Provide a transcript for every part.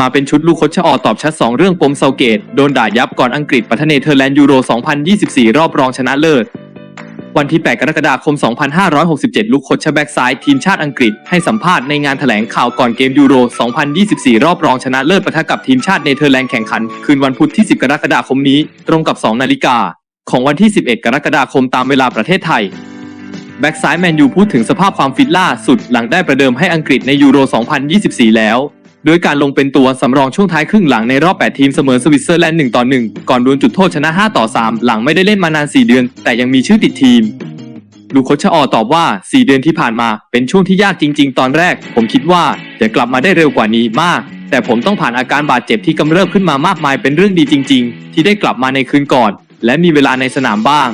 มาเป็นชุดลูกคชชะออตอบชัด 2 เรื่องปมเซาเกต โดนด่ายับก่อนอังกฤษปัทเนเธอร์แลนด์ยูโร 2024 รอบรองชนะเลิศ วันที่ 8 กรกฎาคม 2567 ลูกคชชะแบ็กซ้าย ทีมชาติอังกฤษให้สัมภาษณ์ในงานแถลงข่าวก่อนเกมยูโร 2024 รอบรองชนะเลิศปะทะกับทีมชาติเนเธอร์แลนด์แข่งขัน คืนวันพุธที่ 10 กรกฎาคมนี้ ตรงกับ 2 นาฬิกา ของวันที่ 11 กรกฎาคมตามเวลาประเทศไทยแบ็กซ้ายแมนยูพูดถึงสภาพความฟิตล่าสุดหลังได้ประเดิมให้อังกฤษในยูโร 2024 แล้ว โดยการลงเป็นตัวสำรองช่วงท้ายครึ่งหลังในรอบ 8 ทีมเสมอสวิตเซอร์แลนด์1ต่อ1ก่อนดวลจุดโทษชนะ 5 ต่อ 3 หลังไม่ได้เล่นมานาน 4 เดือน แต่ยังมีชื่อติดทีมลูโคชชะออตอบว่า 4 เดือนที่ผ่านมาเป็นช่วงที่ยากจริง ๆ ตอนแรก ผมคิดว่าจะกลับมาได้เร็วกว่านี้มาก แต่ผมต้องผ่านอาการบาดเจ็บที่กำเริบขึ้นมามากมายเป็นเรื่องดีจริง ๆ ที่ได้กลับมาในคืนก่อน และมีเวลาในสนามบ้าง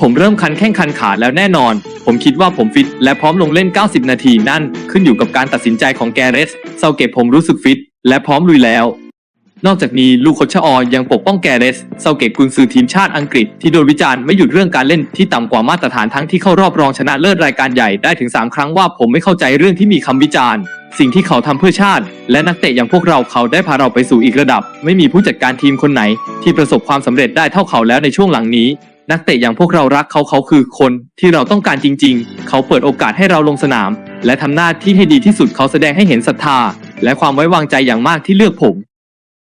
ผมเริ่มคันแข้งคันขาแล้วแน่นอน ผมคิดว่าผมฟิต และพร้อมลงเล่น 90 นาทีนั่น ขึ้นอยู่กับการตัดสินใจของแกเรสเซาเก็บผมรู้สึกฟิต และพร้อมลุยแล้ว นอกจากนี้ลูกคชชะออยังปกป้องแกเรสเซาเกตกุนซือทีมชาติอังกฤษที่โดนวิจารณ์ไม่หยุดเรื่องการเล่นที่ต่ำกว่ามาตรฐานทั้งที่เข้ารอบรองชนะเลิศรายการใหญ่ได้ถึง 3 ครั้งว่าผมไม่เข้าใจเรื่องที่มีคำวิจารณ์ สิ่งที่เขาทำเพื่อชาติ และนักเตะอย่างพวกเราเขาได้พาเราไปสู่อีกระดับ ไม่มีผู้จัดการทีมคนไหน ที่ประสบความสำเร็จได้เท่าเขาแล้วในช่วงหลังนี้ นักเตะอย่างพวกเรารักเขาเขาคือคนที่เราต้องการจริง ๆ เขาเปิดโอกาสให้เราลงสนาม และทำหน้าที่ให้ดีที่สุดเขาแสดงให้เห็นศรัทธา และความไว้วางใจอย่างมากที่เลือกผม